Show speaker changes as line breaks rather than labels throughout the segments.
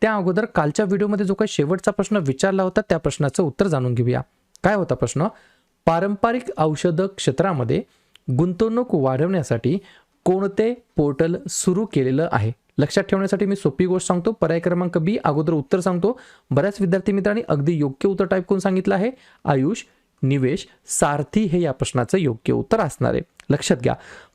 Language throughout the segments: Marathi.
त्या अगोदर कालच्या व्हिडिओमध्ये जो काही शेवटचा प्रश्न विचारला होता त्या प्रश्नाचं उत्तर जाणून घेऊया. काय होता प्रश्न? पारंपरिक औषध क्षेत्रामध्ये गुंतवणूक वाढवण्यासाठी कोणते पोर्टल सुरू केलेलं आहे? लक्षात ठेवण्यासाठी मी सोपी गोष्ट सांगतो. पर्याय क्रमांक बी अगोदर उत्तर सांगतो. बऱ्याच विद्यार्थी मित्रांनी अगदी योग्य उत्तर टाईप करून सांगितलं आहे. आयुष निवेश सारथी हे या प्रश्नाचं योग्य उत्तर असणार आहे. लक्षात घ्या.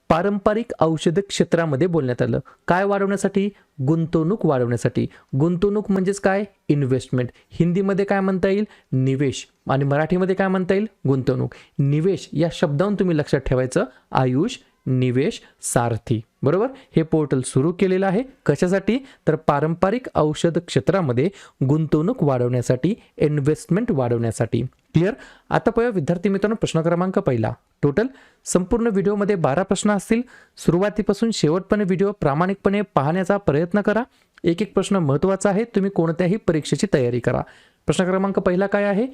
पारंपरिक औषध क्षेत्रामध्ये बोलण्यात आलं. काय वाढवण्यासाठी? गुंतवणूक वाढवण्यासाठी. गुंतवणूक म्हणजेच काय? इन्व्हेस्टमेंट. हिंदीमध्ये काय म्हणता येईल? निवेश. आणि मराठीमध्ये काय म्हणता येईल? गुंतवणूक. निवेश या शब्दावरून तुम्ही लक्षात ठेवायचं. आयुष निवेश सारथी. बरोबर? हे पोर्टल सुरू केलेलं आहे. कशासाठी? तर पारंपरिक औषध क्षेत्रामध्ये गुंतवणूक वाढवण्यासाठी इन्व्हेस्टमेंट वाढवण्यासाठी. क्लिअर? आता पाहूया विद्यार्थी मित्रांनो प्रश्न क्रमांक पहिला. टोटल संपूर्ण व्हिडिओमध्ये बारा प्रश्न असतील. सुरुवातीपासून शेवटपर्यंत व्हिडिओ प्रामाणिकपणे पाहण्याचा प्रयत्न करा. एक एक प्रश्न महत्त्वाचा आहे तुम्ही कोणत्याही परीक्षेची तयारी करा. प्रश्न क्रमांक पहिला काय आहे?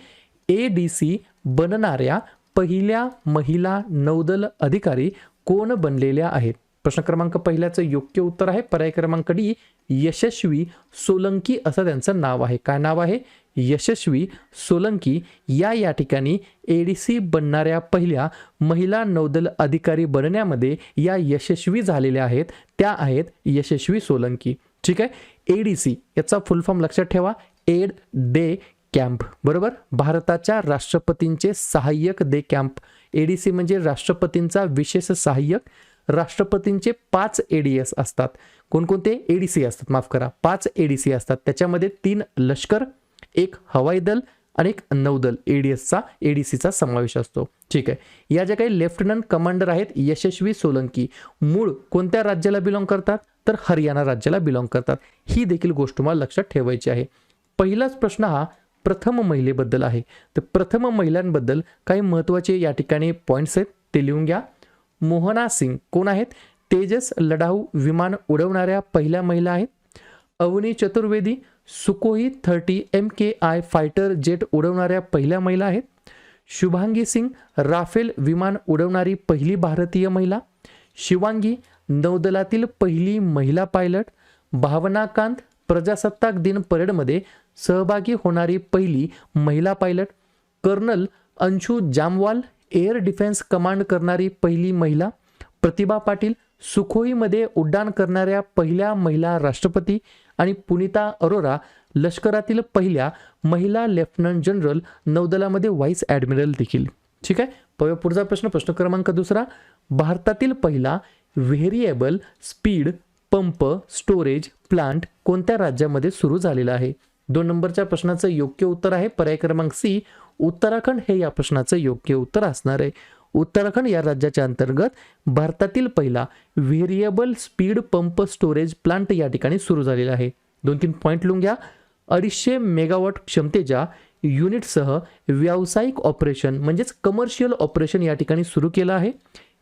ए डी सी बनणाऱ्या पहिल्या महिला नौदल अधिकारी कोण बनलेल्या आहेत? प्रश्न क्रमांक पहिल्याचं योग्य उत्तर आहे. पर्याय क्रमांक डी यशस्वी सोलंकी असं त्यांचं नाव आहे. काय नाव आहे? यशस्वी सोलंकी या या ठिकाणी ए डी सी बनणाऱ्या पहिल्या महिला नौदल अधिकारी बनण्यामध्ये या यशस्वी झालेल्या आहेत. त्या आहेत यशस्वी सोलंकी. ठीक आहे? ए डी सी याचा फुल फॉर्म लक्षात ठेवा. एड डे कॅम्प बरोबर? भारताच्या राष्ट्रपतींचे सहाय्यक दे कॅम्प एडीसी म्हणजे राष्ट्रपतींचा विशेष सहाय्यक. राष्ट्रपतींचे पाच एडीएस असतात. कोणकोणते? एडीसी असतात. माफ करा. पाच एडीसी असतात. त्याच्यामध्ये तीन लष्कर एक हवाई दल आणि एक नौदल एडीएसचा एडीसीचा समावेश असतो. ठीक आहे. या ज्या काही लेफ्टनंट कमांडर आहेत यशस्वी सोलंकी मूळ कोणत्या राज्याला बिलॉंग करतात? तर हरियाणा राज्याला बिलॉंग करतात. ही देखील गोष्ट तुम्हाला लक्षात ठेवायची आहे. पहिलाच प्रश्न हा प्रथम महिलेबद्दल आहे. तर प्रथम महिलांबद्दल काही महत्त्वाचे या ठिकाणी पॉईंट्स आहेत ते लिहून घ्या. मोहना सिंग कोण आहेत? तेजस लढाऊ विमान उडवणाऱ्या पहिल्या महिला आहेत. Avani Chaturvedi Sukhoi thirty M K I fighter jet उडवणाऱ्या पहिल्या महिला आहेत. शुभांगी सिंग राफेल विमान उडवणारी पहिली भारतीय महिला. शिवांगी नौदलातील पहिली महिला पायलट. भावनाकांत प्रजासत्ताक दिन परेडमध्ये सहभागी होणारी पहिली महिला pilot. Colonel Anshu Jamwal air defence command करणारी पहिली महिला. प्रतिभा पाटील सुखोईमध्ये उड्डाण करणाऱ्या पहिल्या महिला राष्ट्रपती आणि पुनिता अरोरा लष्करातील पहिल्या महिला लेफ्टनंट जनरल नौदलामध्ये व्हाईस ॲडमिरल देखील. ठीक आहे? पुढचा प्रश्न प्रश्न क्रमांक दुसरा. भारतातील पहिला variable speed pump storage plant कोणत्या राज्यामध्ये सुरू झालेला आहे? दोन नंबरच्या प्रश्नाचं योग्य उत्तर आहे. पर्याय क्रमांक सी. उत्तराखंड हे या प्रश्नाचं योग्य उत्तर असणार आहे. उत्तराखंड या राज्याच्या अंतर्गत भारतातील पहिला variable speed pump storage plant या ठिकाणी सुरू झालेला आहे. दोन तीन पॉईंट लिहून घ्या अडीचशे मेगावॉट क्षमतेच्या युनिटसह व्यावसायिक ऑपरेशन म्हणजेच कमर्शियल ऑपरेशन या ठिकाणी सुरू केलं आहे.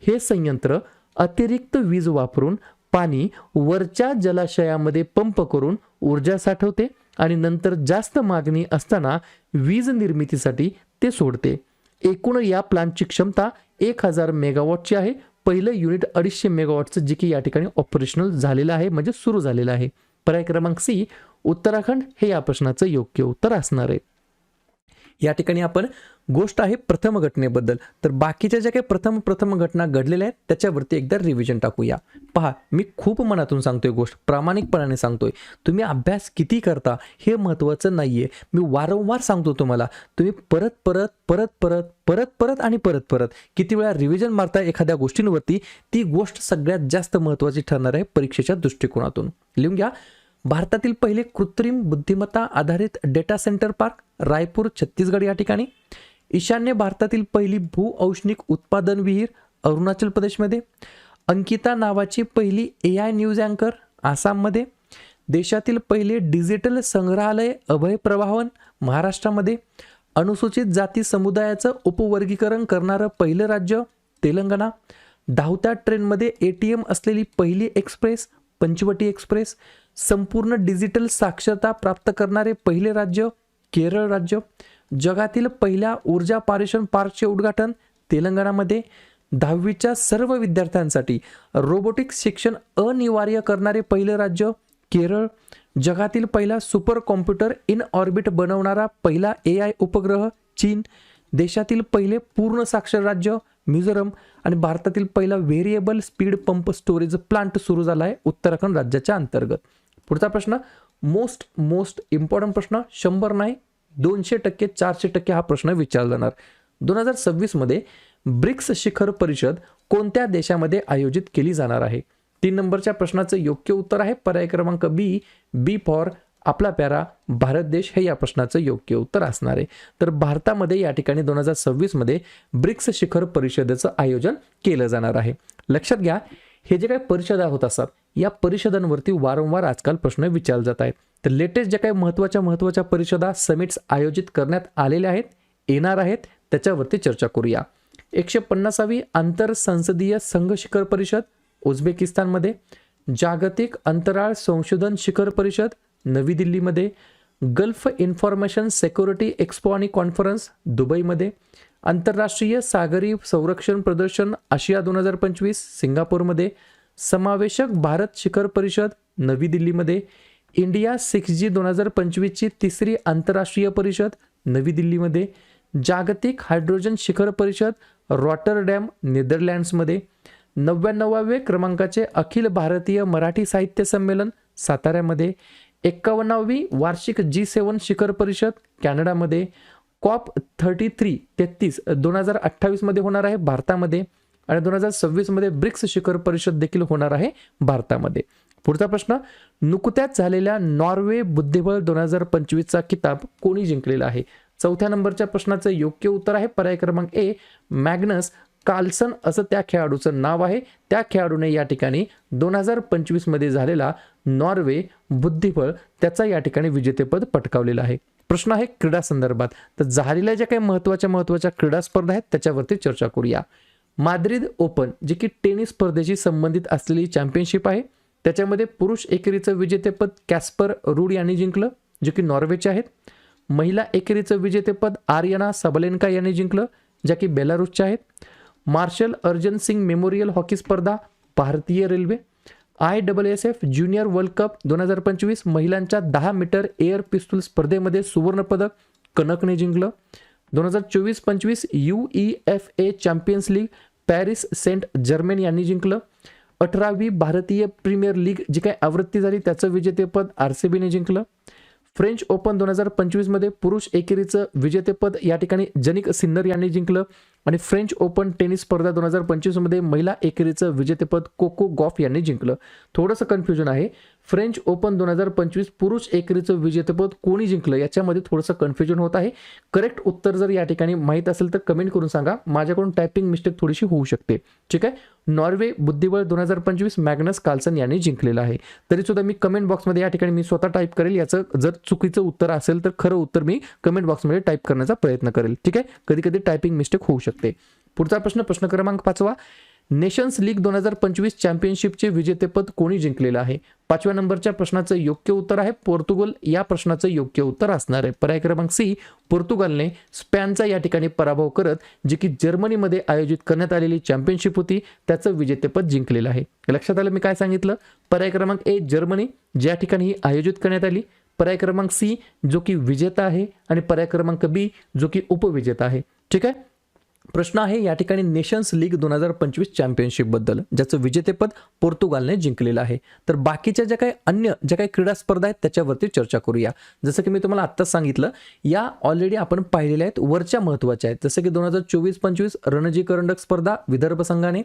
हे संयंत्र अतिरिक्त वीज वापरून पाणी वरच्या जलाशयामध्ये पंप करून ऊर्जा साठवते आणि नंतर जास्त मागणी असताना वीज निर्मितीसाठी ते सोडते. एकूण या प्लांटची क्षमता एक हजार मेगावॉटची आहे. पहिलं युनिट अडीचशे मेगावॉटचं जे की या ठिकाणी ऑपरेशनल झालेलं आहे म्हणजे सुरू झालेलं आहे. पर्याय क्रमांक सी उत्तराखंड हे या प्रश्नाचं योग्य उत्तर असणार आहे. या ठिकाणी आपण गोष्ट आहे प्रथम घटनेबद्दल. तर बाकीच्या ज्या काही प्रथम प्रथम घटना घडलेल्या आहेत त्याच्यावरती एकदा रिव्हिजन टाकूया. पहा मी खूप मनातून सांगतोय गोष्ट प्रामाणिकपणाने सांगतोय. तुम्ही अभ्यास किती करता हे महत्त्वाचं आहे मी वारंवार सांगतो तुम्हाला तुम्ही परत परत परत परत परत परत आणि परत परत किती वेळा रिव्हिजन मारता एखाद्या गोष्टींवरती ती गोष्ट सगळ्यात जास्त महत्त्वाची ठरणार आहे परीक्षेच्या दृष्टिकोनातून. लिहून घ्या. भारतातील पहिले कृत्रिम बुद्धिमत्ता आधारित data centre park Raipur Chhattisgarh या ठिकाणी. ईशान्य भारतातील पहिली भू औष्णिक उत्पादन विहीर अरुणाचल प्रदेशमध्ये. अंकिता नावाची पहिली ए आय न्यूज अँकर आसाममध्ये. देशातील पहिले डिजिटल संग्रहालय अभय प्रवाहन महाराष्ट्रामध्ये. अनुसूचित जाती समुदायाचं उपवर्गीकरण करणारं पहिलं राज्य तेलंगणा. धावत्या ट्रेनमध्ये ए टी एम असलेली पहिली एक्सप्रेस पंचवटी एक्सप्रेस संपूर्ण डिजिटल साक्षरता प्राप्त करणारे पहिले राज्य केरळ राज्य. जगातील पहिल्या ऊर्जा पारेषण पार्कचे उद्घाटन तेलंगणामध्ये. दहावीच्या सर्व विद्यार्थ्यांसाठी रोबोटिक्स शिक्षण अनिवार्य करणारे पहिलं राज्य केरळ. जगातील पहिला सुपर कॉम्प्युटर इन ऑर्बिट बनवणारा पहिला ए आय उपग्रह चीन. देशातील पहिले पूर्ण साक्षर राज्य मिझोरम आणि भारतातील पहिला variable speed pump storage plant सुरू झाला आहे उत्तराखंड राज्याच्या अंतर्गत. पुढचा प्रश्न मोस्ट मोस्ट इम्पॉर्टंट प्रश्न शंभर नाही दोनशे टक्के चारशे टक्के हा प्रश्न विचारला जाणार. दोन हजार सव्वीसमध्ये ब्रिक्स शिखर परिषद कोणत्या देशामध्ये आयोजित केली जाणार आहे? तीन नंबरच्या प्रश्नाचं योग्य उत्तर आहे. पर्याय क्रमांक बी बी फॉर आपला प्यारा भारत देश हे या प्रश्नाचं योग्य उत्तर असणार आहे. तर भारतामध्ये या ठिकाणी दोन हजार सव्वीसमध्ये ब्रिक्स शिखर परिषदेचं आयोजन केलं जाणार आहे. लक्षात घ्या हे जे काही परिषदा होत असतात या परिषदांवरती वारंवार आजकाल प्रश्न विचारले जात आहेत. तर लेटेस्ट ज्या काही महत्त्वाच्या महत्त्वाच्या परिषदा समिट्स आयोजित करण्यात आलेल्या आहेत येणार आहेत त्याच्यावरती चर्चा करूया. एकशे पन्नासावी आंतर संसदीय संघ शिखर परिषद उझबेकिस्तानमध्ये. जागतिक अंतराळ संशोधन शिखर परिषद नवी दिल्लीमध्ये. गल्फ इन्फॉर्मेशन सेक्युरिटी एक्सपो आणि कॉन्फरन्स दुबईमध्ये. आंतरराष्ट्रीय सागरी संरक्षण प्रदर्शन आशिया दोन हजार पंचवीस सिंगापूरमध्ये. समावेशक भारत शिखर परिषद नवी दिल्लीमध्ये. इंडिया सिक्स जी दोन हजार पंचवीसची तिसरी आंतरराष्ट्रीय परिषद नवी दिल्लीमध्ये. जागतिक हायड्रोजन शिखर परिषद रॉटरडॅम नेदरलँड्समध्ये. नव्याण्णवावे क्रमांकाचे अखिल भारतीय मराठी साहित्य संमेलन साताऱ्यामध्ये. एक्कावन्नावी वार्षिक जी सेवन शिखर परिषद कॅनडामध्ये. कॉप थर्टी थ्री तेहतीस दोन हजार अठ्ठावीसमध्ये होणार आहे भारतामध्ये आणि दोन हजार सव्वीसमध्ये ब्रिक्स शिखर परिषद देखील होणार आहे भारतामध्ये. पुढचा प्रश्न नुकत्याच झालेल्या नॉर्वे बुद्धिबळ दोन हजार पंचवीसचा किताब कोणी जिंकलेला आहे? चौथ्या नंबरच्या प्रश्नाचं योग्य उत्तर आहे पर्याय क्रमांक ए मॅग्नस कार्लसन असं त्या खेळाडूचं नाव आहे. त्या खेळाडूने या ठिकाणी दोन हजार पंचवीसमध्ये झालेला नॉर्वे बुद्धिबळ त्याचा या ठिकाणी विजेतेपद पटकावलेलं आहे. प्रश्न आहे क्रीडा संदर्भात. तर झालेल्या ज्या काही महत्त्वाच्या महत्त्वाच्या क्रीडा स्पर्धा आहेत त्याच्यावरती चर्चा करूया. माद्रिद ओपन जे की टेनिस स्पर्धेशी संबंधित असलेली चॅम्पियनशिप आहे त्याच्यामध्ये पुरुष एकेरीचं विजेतेपद कॅस्पर रूड यांनी जिंकलं जे की नॉर्वेचे आहेत. महिला एकेरीचं विजेतेपद आर्यना सबलेनका यांनी जिंकलं ज्या की बेलारूसच्या आहेत. Marshal Arjan Singh memorial hockey स्पर्धा भारतीय railway I double S F junior world cup दोन हजार पंचवीस महिलांच्या दहा मीटर एअर पिस्तूल स्पर्धेमध्ये सुवर्णपदक कनकने जिंकलं. दोन हजार चोवीस पंचवीस U E F A champions league Paris Saint Germain यांनी जिंकलं. अठरावी भारतीय प्रीमियर लीग जी काही आवृत्ती झाली त्याचं विजेतेपद आर सी बीने जिंकलं. फ्रेंच ओपन दोन हजार पंचवीसमध्ये पुरुष एकेरीचं विजेतेपद या ठिकाणी जनिक सिन्नर यांनी जिंकलं. आणि फ्रेंच ओपन टेनिस स्पर्धा दोन हजार पंचवीसमध्ये महिला एकेरीचं विजेतेपद कोको गॉफ यांनी जिंकलं. थोडंसं कन्फ्युजन आहे. फ्रेंच ओपन दोन हजार पंचवीस पुरुष एकेरीचं विजेतेपद कोणी जिंकलं याच्यामध्ये थोडंसं कन्फ्युजन होत आहे. करेक्ट उत्तर जर या ठिकाणी माहीत असेल तर कमेंट करून सांगा. माझ्याकडून टायपिंग मिस्टेक थोडीशी होऊ शकते. ठीक आहे? नॉर्वे बुद्धिबळ दोन हजार पंचवीस मॅग्नस कार्लसन यांनी जिंकलेलं आहे. तरी सुद्धा मी कमेंट बॉक्समध्ये या ठिकाणी मी स्वतः टाईप करेल. याचं जर चुकीचं उत्तर असेल तर खरं उत्तर मी कमेंट बॉक्समध्ये टाईप करण्याचा प्रयत्न करेल. ठीक आहे? कधी कधी टायपिंग मिस्टेक होऊ शकते. पुढचा प्रश्न प्रश्न क्रमांक पाचवा. नेशन्स लीग दोन हजार पंचवीस चॅम्पियनशिपचे विजेतेपद कोणी जिंकलेलं आहे? पाचव्या नंबरच्या प्रश्नाचं योग्य उत्तर आहे पोर्तुगल. या प्रश्नाचं योग्य उत्तर असणार आहे. पर्याय क्रमांक सी पोर्तुगालने स्पॅनचा या ठिकाणी पराभव करत जी की जर्मनीमध्ये आयोजित करण्यात आलेली चॅम्पियनशिप होती त्याचं विजेतेपद जिंकलेलं आहे. लक्षात आलं मी काय सांगितलं? पर्याय क्रमांक ए जर्मनी ज्या ठिकाणी ही आयोजित करण्यात आली. पर्याय क्रमांक सी जो की विजेता आहे आणि पर्याय क्रमांक बी जो की उपविजेता आहे. ठीक आहे? प्रश्न आहे या ठिकाणी नेशन्स लीग दोन हजार पंचवीस चॅम्पियनशिपबद्दल ज्याचं विजेतेपद पोर्तुगालने जिंकलेलं आहे. तर बाकीच्या ज्या काही अन्य ज्या काही क्रीडा स्पर्धा आहेत त्याच्यावरती चर्चा करूया. जसं की मी तुम्हाला आत्ताच सांगितलं या ऑलरेडी आपण पाहिलेल्या आहेत वरच्या महत्त्वाच्या आहेत. जसं की दोन हजार चोवीस पंचवीस रणजी करंडक स्पर्धा विदर्भ संघाने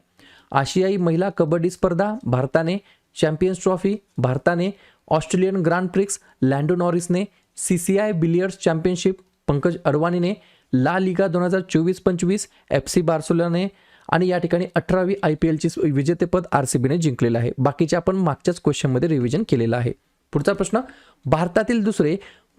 आशियाई महिला कबड्डी स्पर्धा भारताने चॅम्पियन्स ट्रॉफी भारताने Australian grand prix Lando नॉरिसने C C I billiards championship Pankaj अडवाणीने La Liga दोन हजार चोवीस पंचवीस एफ सी बार्सोलाने आणि या ठिकाणी अठरावी आय पी एलची विजेतेपद आर सी बीने जिंकलेलं आहे. बाकीचे आपण मागच्याच क्वेश्चनमध्ये रिव्हिजन केलेलं आहे. पुढचा प्रश्न भारतातील दुसरे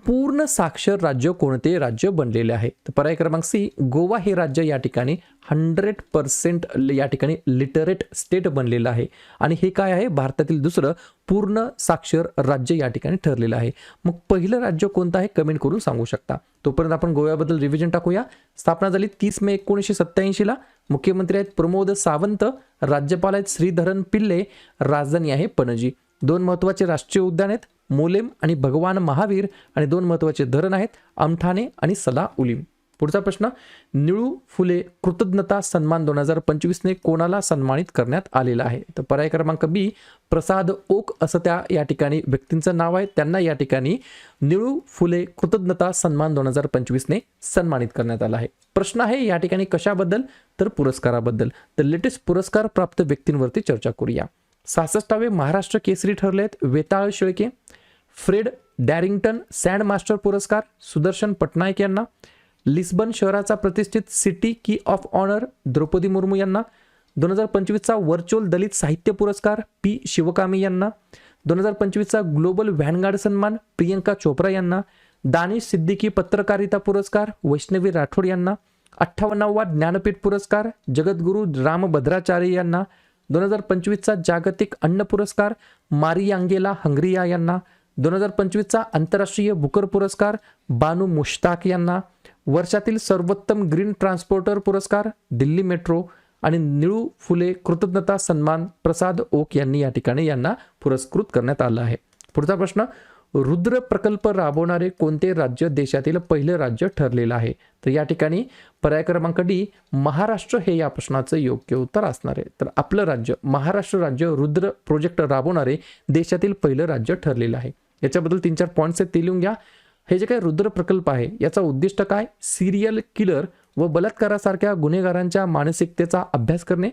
पूर्ण साक्षर राज्य कोणते राज्य बनलेले आहे? तर पर्याय क्रमांक सी गोवा हे राज्य या ठिकाणी हंड्रेड पर्सेंट या ठिकाणी लिटरेट स्टेट बनलेलं आहे. आणि हे काय आहे? भारतातील दुसरं पूर्ण साक्षर राज्य या ठिकाणी ठरलेलं आहे. मग पहिलं राज्य कोणतं आहे? कमेंट करून सांगू शकता. तोपर्यंत आपण गोव्याबद्दल रिव्हिजन टाकूया. स्थापना झाली तीस मे एकोणीसशे सत्त्याऐंशीला मुख्यमंत्री आहेत प्रमोद सावंत. राज्यपाल आहेत श्रीधरन पिल्ले. राजधानी आहे पणजी. दोन महत्त्वाचे राष्ट्रीय उद्यान आहेत. मोलेम आणि भगवान महावीर आणि दोन महत्त्वाचे धरण आहेत अमठाणे आणि सला उलीम पुढचा प्रश्न निळू फुले कृतज्ञता सन्मान दोन हजार पंचवीसने कोणाला सन्मानित करण्यात आलेला आहे? तर पर्याय क्रमांक बी प्रसाद ओक असं त्या या ठिकाणी व्यक्तींचं नाव आहे. त्यांना या ठिकाणी निळू फुले कृतज्ञता सन्मान दोन हजार पंचवीसने सन्मानित करण्यात आला आहे. प्रश्न आहे या ठिकाणी कशाबद्दल? तर पुरस्काराबद्दल. तर लेटेस्ट पुरस्कार प्राप्त व्यक्तींवरती चर्चा करूया. सहासष्टावे महाराष्ट्र केसरी ठरले आहेत Vetal Shelke Fred Darrington sand master पुरस्कार सुदर्शन पटनायक यांना लिस्बन शहराचा प्रतिष्ठित सिटी की ऑफ ऑनर द्रौपदी मुर्मू यांना दोन हजार पंचवीसचा व्हर्च्युअल दलित साहित्य पुरस्कार पी शिवकामी यांना दोन हजार पंचवीसचा ग्लोबल व्हॅनगार्ड सन्मान प्रियंका चोप्रा यांना दानिश सिद्दीकी पत्रकारिता पुरस्कार वैष्णवी राठोड यांना अठ्ठावन्नावा ज्ञानपीठ पुरस्कार जगद्गुरू रामभद्राचार्य यांना दोन हजार पंचवीसचा जागतिक अन्न पुरस्कार मारियांगेला हंगरिया यांना. दोन हजार पंचवीसचा आंतरराष्ट्रीय बुकर पुरस्कार बानू मुश्ताक यांना. वर्षातील सर्वोत्तम ग्रीन ट्रान्सपोर्टर पुरस्कार दिल्ली मेट्रो. आणि निळू फुले कृतज्ञता सन्मान प्रसाद ओक यांनी या ठिकाणी यांना पुरस्कृत करण्यात आलं आहे. पुढचा प्रश्न रुद्र प्रकल्प राबवणारे कोणते राज्य देशातील पहिलं राज्य ठरलेलं आहे? तर या ठिकाणी पर्याय क्रमांक डी महाराष्ट्र हे या प्रश्नाचं योग्य उत्तर असणार आहे. तर आपलं राज्य महाराष्ट्र राज्य रुद्र प्रोजेक्ट राबवणारे देशातील पहिलं राज्य ठरलेलं आहे. याच्याबद्दल तीन चार पॉईंट्स आहेत ते लिहून घ्या. हे जे काही रुद्र प्रकल्प आहे याचा उद्दिष्ट काय? सिरियल किलर व बलात्कारासारख्या गुन्हेगारांच्या मानसिकतेचा अभ्यास करणे.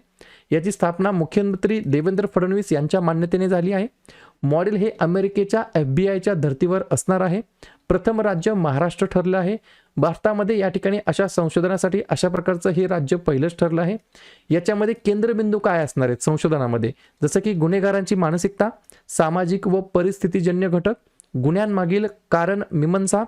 याची स्थापना मुख्यमंत्री देवेंद्र फडणवीस यांच्या मान्यतेने झाली आहे. मॉडेल हे अमेरिकेच्या एफ बी आयच्या धर्तीवर असणार आहे. प्रथम राज्य महाराष्ट्र ठरलं आहे. भारतामध्ये या ठिकाणी अशा संशोधनासाठी अशा प्रकारचं हे राज्य पहिलंच ठरलं आहे. याच्यामध्ये केंद्रबिंदू काय असणार आहेत संशोधनामध्ये? जसं की गुन्हेगारांची मानसिकता सामाजिक व परिस्थितीजन्य घटक गुन्ह्यांमागील कारण मीमांसा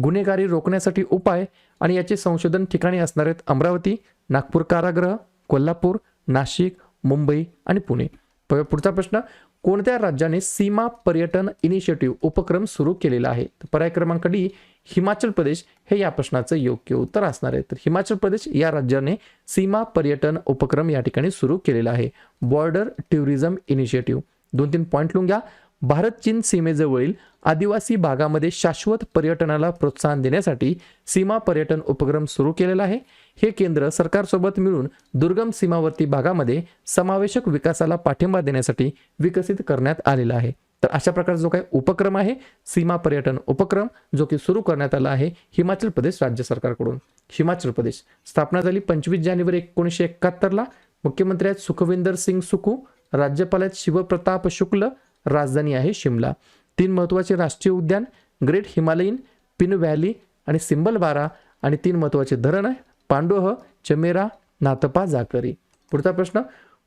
गुन्हेगारी रोखण्यासाठी उपाय आणि याचे संशोधन ठिकाणी असणार आहेत अमरावती नागपूर कारागृह कोल्हापूर नाशिक मुंबई आणि पुणे. प- पुढचा प्रश्न कोणत्या राज्याने सीमा पर्यटन इनिशिएटिव्ह उपक्रम सुरू केलेला आहे? पर्याय क्रमांक डी हिमाचल प्रदेश. हे या प्रश्नाचं योग्य उत्तर असणार आहे. तर हिमाचल प्रदेश या राज्याने सीमा पर्यटन उपक्रम या ठिकाणी सुरू केलेला आहे. बॉर्डर टुरिझम इनिशिएटिव्ह दोन तीन पॉईंट लिहून घ्या. भारत चीन सीमेजवळील आदिवासी भागामध्ये शाश्वत पर्यटनाला प्रोत्साहन देण्यासाठी सीमा पर्यटन उपक्रम सुरू केलेला आहे. हे केंद्र सरकारसोबत मिळून दुर्गम सीमावर्ती भागामध्ये समावेशक विकासाला पाठिंबा देण्यासाठी विकसित करण्यात आलेला आहे. तर अशा प्रकारचा जो काही उपक्रम आहे सीमा पर्यटन उपक्रम जो की सुरू करण्यात आला आहे हिमाचल प्रदेश राज्य सरकारकडून. हिमाचल प्रदेश स्थापना झाली पंचवीस जानेवारी एकोणीसशे एकाहत्तरला मुख्यमंत्री आहेत सुखविंदर सिंग सुखू राज्यपाल आहेत शिवप्रताप शुक्ल राजधानी आहे शिमला. तीन महत्त्वाचे राष्ट्रीय उद्यान ग्रेट हिमालयीन पिन व्हॅली आणि सिंबलबारा आणि तीन महत्त्वाचे धरण आहे पांडोह चमेरा नातपा जाकरी. पुढचा प्रश्न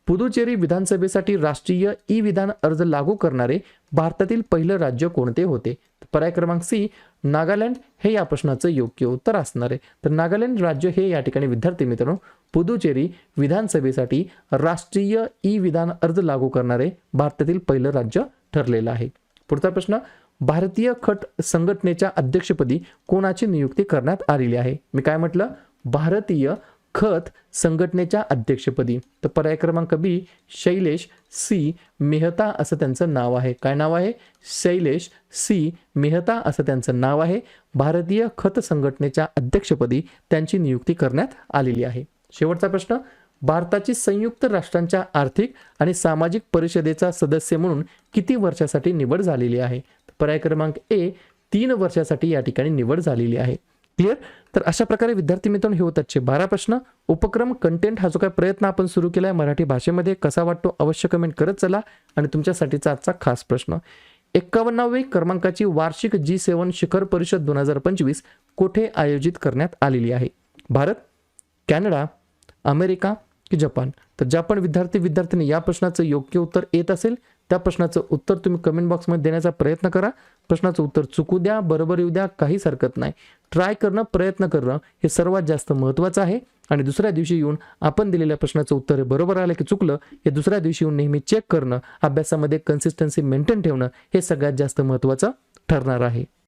पुदुचेरी विधानसभेसाठी राष्ट्रीय ई विधान अर्ज लागू करणारे भारतातील पहिलं राज्य कोणते होते? पर्याय क्रमांक सी नागालँड हे या प्रश्नाचं योग्य उत्तर असणार आहे. तर नागालँड राज्य हे या ठिकाणी विद्यार्थी मित्रांनो पुदुचेरी विधानसभेसाठी राष्ट्रीय ई विधान अर्ज लागू करणारे भारतातील पहिलं राज्य ठरलेलं आहे. पुढचा प्रश्न भारतीय खट संघटनेच्या अध्यक्षपदी कोणाची नियुक्ती करण्यात आलेली आहे? मी काय म्हटलं? भारतीय खत संघटनेच्या अध्यक्षपदी. तर पर्याय क्रमांक बी शैलेश सी मेहता असं त्यांचं नाव आहे. काय नाव आहे? शैलेश सी मेहता असं त्यांचं नाव आहे. भारतीय खत संघटनेच्या अध्यक्षपदी त्यांची नियुक्ती करण्यात आलेली आहे. शेवटचा प्रश्न भारताची संयुक्त राष्ट्रांच्या आर्थिक आणि सामाजिक परिषदेचा सदस्य म्हणून किती वर्षासाठी निवड झालेली आहे? पर्याय क्रमांक ए तीन वर्षासाठी या ठिकाणी निवड झालेली आहे. क्लिअर तर अशा प्रकारे विद्यार्थी मित्रांनो हे होतातचे बारा प्रश्न. उपक्रम कंटेंट हा जो काय प्रयत्न आपण सुरू केला आहे मराठी भाषेमध्ये कसा वाटतो अवश्य कमेंट करत चला. आणि तुमच्यासाठीचा आजचा खास प्रश्न एक्कावन्नावे क्रमांकाची वार्षिक जी सेवन शिखर परिषद दोन हजार पंचवीस कोठे आयोजित करण्यात आलेली आहे? भारत कॅनडा अमेरिका की जपान? तर ज्या पण विद्यार्थी विद्यार्थ्यांनी या प्रश्नाचं योग्य उत्तर येत असेल. त्या प्रश्नाचं उत्तर तुम्ही कमेंट बॉक्समध्ये देण्याचा प्रयत्न करा. प्रश्नाचं उत्तर चुकू द्या बरोबर येऊ द्या काहीच हरकत नाही. ट्राय करणं प्रयत्न करणं हे सर्वात जास्त महत्त्वाचं आहे. आणि दुसऱ्या दिवशी येऊन आपण दिलेल्या प्रश्नाचं उत्तर हे बरोबर आलं की चुकलं हे दुसऱ्या दिवशी येऊन नेहमी चेक करणं अभ्यासामध्ये कन्सिस्टन्सी मेंटेन ठेवणं हे सगळ्यात जास्त महत्त्वाचं ठरणार आहे.